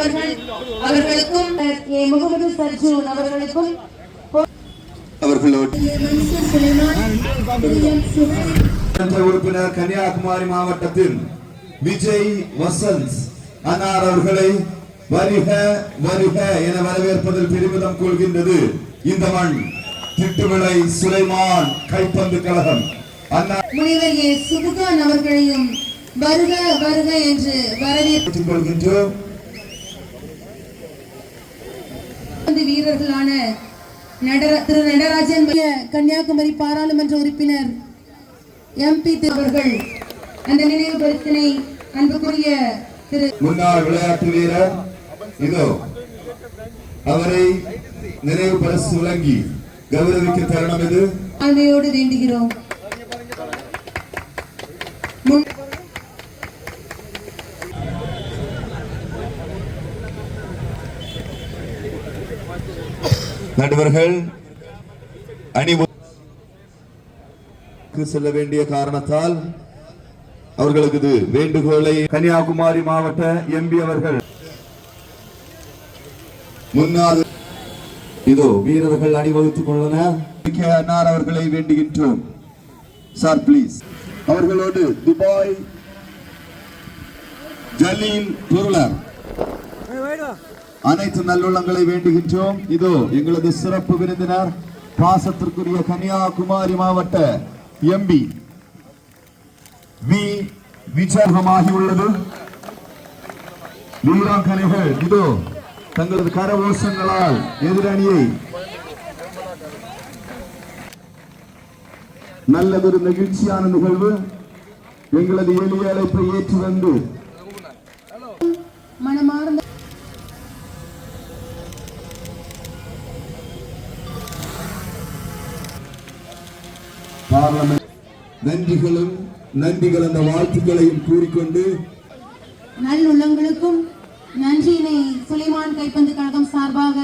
அவர்கள் அவர்களுக்கும் முகமது சர்ஜூன் அவர்களுக்கும் உறுப்பினர் கன்னியாகுமரி மாவட்டத்தில் விஜய் வசந்த் அன்னார் அவர்களை வருக வருக என வரவேற்பதில் பெருமிதம் கொள்கின்றது. இந்த மண் திட்டுவிளை சுலைமான் கைப்பந்து கழகம். முனைவர் ஏ. சுபுகான் அவர்களையும் வருக வருக என்று வரவேற்பு பெற்றுக் கொள்கின்றோம் வீரர்களான திரு நடராஜன் கன்னியாகுமரி பாராளுமன்ற உறுப்பினர் எம்பி அவர்கள் அந்த நினைவு பரிசினை அன்புக்குரிய திரு முன்னாள் விளையாட்டு வீரர் இதோ அவரை நினைவு பரிசு வழங்கி கௌரவிக்க தருணம் இது. வேண்டுகிறோம். நடுவர்கள் அணி செல்ல வேண்டிய காரணத்தால் அவர்களுக்கு இது வேண்டுகோளை கன்னியாகுமரி மாவட்ட எம்பி அவர்கள் முன்னாள் இதோ வீரர்கள் அணிவகுத்துக் கொள்ளன அன்னார் அவர்களை வேண்டுகின்றோம். சார் பிளீஸ் அவர்களோடு துபாய் ஜலீல் பொருளர். அனைத்து நல்லுள்ளங்களை வேண்டுகின்றோம். இதோ எங்களது சிறப்பு விருந்தினர் பாசத்திற்குரிய கன்னியாகுமரி மாவட்ட எம்பி வி. விஜயமாகியுள்ளது வீராங்கனைகள் இதோ தங்களது கரவோசங்களால் எதிரணியை நல்லதொரு நெகிழ்ச்சியான நிகழ்வு எங்களது எளிய அழைப்பை ஏற்று வந்து மனமார்ந்த பார்லமெண்ட் நன்றிகளும் நன்றிகள் அந்த வாழ்த்துக்களையும் கூறிக்கொண்டு நல்லுள்ளங்களுக்கும் நன்றியினை சுலைமான் கைப்பந்து கழகம் சார்பாக